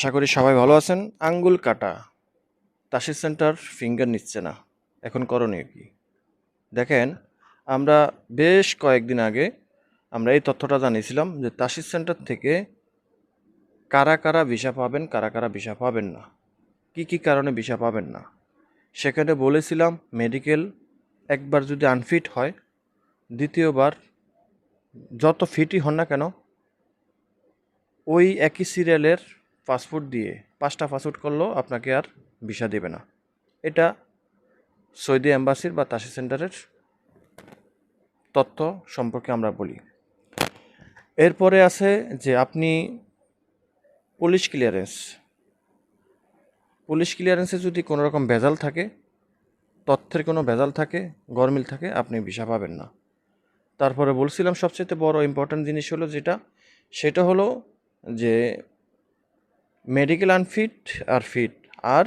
আশা করি সবাই ভালো আছেন। আঙ্গুল কাটা। তাসির সেন্টার ফিঙ্গার নিচ্ছে না। এখন করণীয় কি? দেখেন, আমরা বেশ কয়েকদিন আগে আমরা এই তথ্যটা জানিয়েছিলাম যে তাসির সেন্টার থেকে কারা কারা ভিসা পাবেন, কারা কারা ভিসা পাবেন না। কি কি কারণে ভিসা পাবেন না? সেখানে বলেছিলাম মেডিকেল একবার যদি আনফিট হয়, দ্বিতীয়বার যত ফিটই হন না কেন, ওই একই সিরিয়ালের পাসপোর্ট দিয়ে পাঁচটা পাসপোর্ট করলেও আপনাকে আর ভিসা দেবে না। এটা সৌদি অ্যাম্বাসির বা তাসি সেন্টারের তথ্য সম্পর্কে আমরা বলি। এরপরে আছে যে আপনি পুলিশ ক্লিয়ারেন্স। পুলিশ ক্লিয়ারেন্সে যদি কোনো রকম ভেজাল থাকে, তথ্যের কোনো ভেজাল থাকে, গরমিল থাকে, আপনি ভিসা পাবেন না। তারপরে বলছিলাম সবচেয়ে বড় ইম্পর্ট্যান্ট জিনিস হলো যেটা, সেটা হলো যে মেডিকেল আনফিট আর ফিট, আর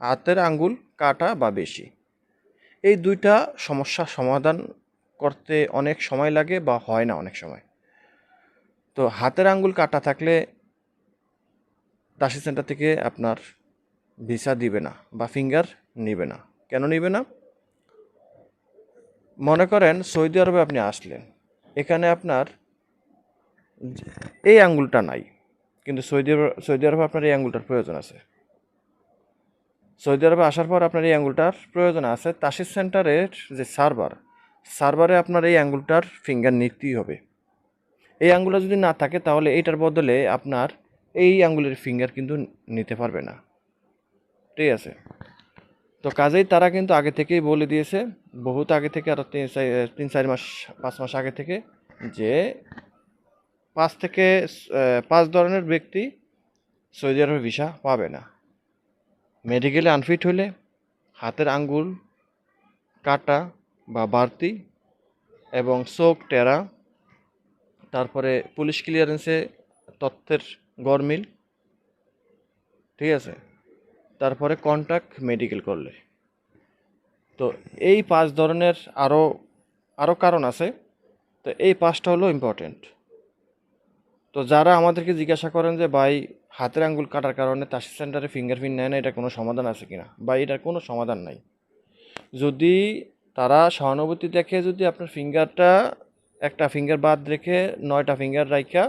হাতের আঙ্গুল কাটা বা বেশি। এই দুইটা সমস্যা সমাধান করতে অনেক সময় লাগে বা হয় না অনেক সময়। তো হাতের আঙ্গুল কাটা থাকলে দাসি সেন্টার থেকে আপনার ভিসা দিবে না বা ফিঙ্গার নিবে না। কেন নিবে না? মনে করেন সৌদি আরবে আপনি আসলেন, এখানে আপনার এই আঙ্গুলটা নাই। কিন্তু সৌদি আরব, সৌদি আরবে আপনার এই আঙ্গুলটার প্রয়োজন আছে। সৌদি আরবে আসার পর আপনার এই আঙ্গুলটার প্রয়োজন আছে তাসির সেন্টারের যে সার্ভার, সার্ভারে আপনার এই আঙ্গুলটার ফিঙ্গার নিতেই হবে। এই আঙ্গুলটা যদি না থাকে তাহলে এইটার বদলে আপনার এই আঙ্গুলের ফিঙ্গার কিন্তু নিতে পারবে না। ঠিক আছে? তো কাজেই তারা কিন্তু আগে থেকেই বলে দিয়েছে, বহুত আগে থেকে আরও তিন তিন চার মাস, পাঁচ মাস আগে থেকে যে পাঁচ থেকে পাঁচ ধরনের ব্যক্তি সৌদি আরবে ভিসা পাবে না। মেডিকেলে আনফিট হলে হাতের আঙ্গুল, কাটা বা বাড়তি এবং চোখ টেরা, তারপরে পুলিশ ক্লিয়ারেন্সে তথ্যের গরমিল ঠিক আছে? তারপরে কন্ট্যাক্ট মেডিকেল করলে। তো এই পাঁচ ধরনের আরও আরও কারণ আছে। তো এই পাঁচটা হলো ইম্পর্টেন্ট তো যারা আমাদেরকে জিজ্ঞাসা করেন যে, ভাই, হাতের আঙ্গুল কাটার কারণে তাসি সেন্টারে ফিঙ্গারপ্রিন্ট নেয় না এটা কোনো সমাধান আছে কি না বা এটার কোনো সমাধান নাই। যদি তারা সহানুভূতি দেখে, যদি আপনার ফিঙ্গারটা একটা ফিঙ্গার বাদ রেখে নয়টা ফিঙ্গার রাইখা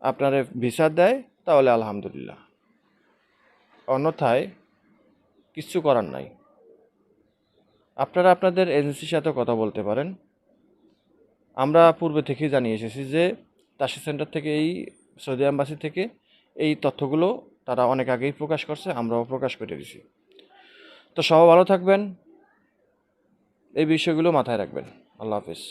আপনার ভিসা দেয়, তাহলে আলহামদুলিল্লাহ। অন্যথায় কিচ্ছু করার নাই। আপনারা আপনাদের এজেন্সির সাথে কথা বলতে পারেন। আমরা পূর্বে থেকেই জানিয়ে এসেছি যে তাসি সেন্টার থেকে এই সৌদি অ্যাম্বাসি থেকে এই তথ্যগুলো তারা অনেক আগেই প্রকাশ করছে, আমরাও প্রকাশ করে দিছি। তো সবাই ভালো থাকবেন। এই বিষয়গুলো মাথায় রাখবেন। আল্লাহ হাফিজ।